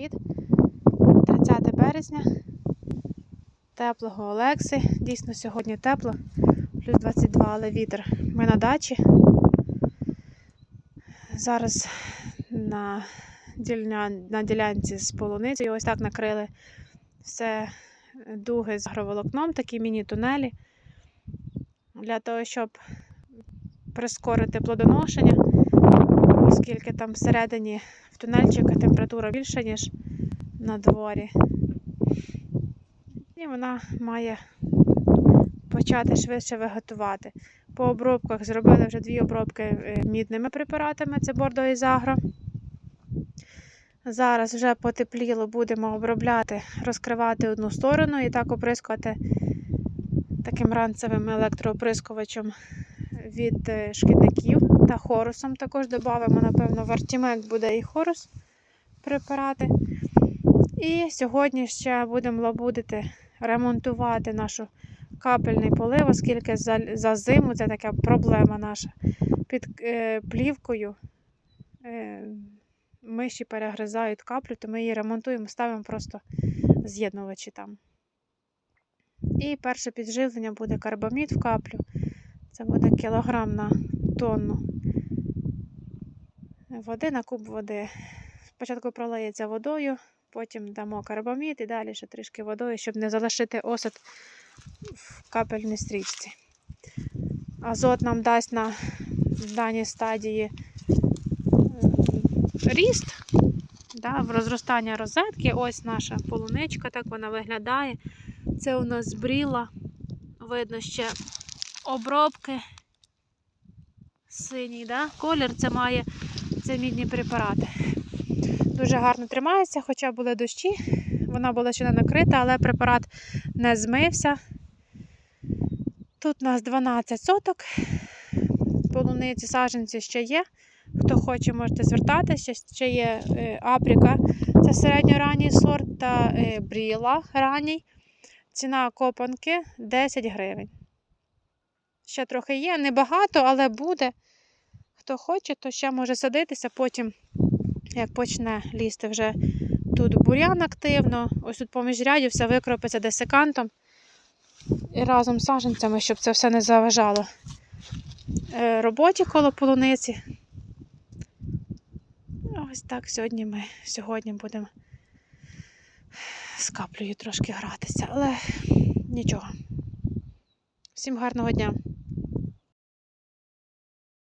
привіт! 30 березня. Теплого Олекси. Дійсно, сьогодні тепло, плюс 22, але вітер. Ми на дачі. Зараз на, дільня... на ділянці з полуницею ось так накрили все дуги з агроволокном, такі міні-тунелі. Для того, щоб прискорити плодоношення, оскільки там всередині тунельчика температура більша, ніж на дворі. І вона має почати швидше виготувати. По обробках зробили вже дві обробки е, мідними препаратами, це бордо і загро. Зараз вже потепліло, будемо обробляти, розкривати одну сторону і так оприскувати таким ранцевим електрооприскувачем від е, шкідників та хорусом. Також додамо, напевно, в Артімек буде і хорус препарати. І сьогодні ще будемо лабудити, ремонтувати нашу капельний полив, оскільки за, за зиму це така проблема наша. Під е, плівкою е, миші перегризають каплю, то ми її ремонтуємо, ставимо просто з'єднувачі там. І перше підживлення буде карбамід в каплю. Це буде кілограм на тонну води на куб води. Спочатку пролиється водою, потім дамо карбамід і далі ще трішки водою, щоб не залишити осад в капельній стрічці. Азот нам дасть на даній стадії ріст, да, в розростання розетки. Ось наша полуничка, так вона виглядає. Це у нас збріла. Видно ще обробки. Синій, да? колір це має це мідні препарати. Дуже гарно тримається, хоча були дощі. Вона була ще не накрита, але препарат не змився. Тут у нас 12 соток. Полуниці, саджанці ще є. Хто хоче, можете звертатися. Ще є е, апріка, це середньоранній сорт, та е, бріла ранній. Ціна копанки 10 гривень. Ще трохи є, небагато, але буде. Хто хоче, то ще може садитися. Потім, як почне лізти вже тут бур'ян активно, ось тут поміж рядів все викропиться десикантом і разом з саджанцями, щоб це все не заважало е, роботі коло полуниці. Ось так сьогодні ми сьогодні будемо з каплею трошки гратися, але нічого. Всім гарного дня!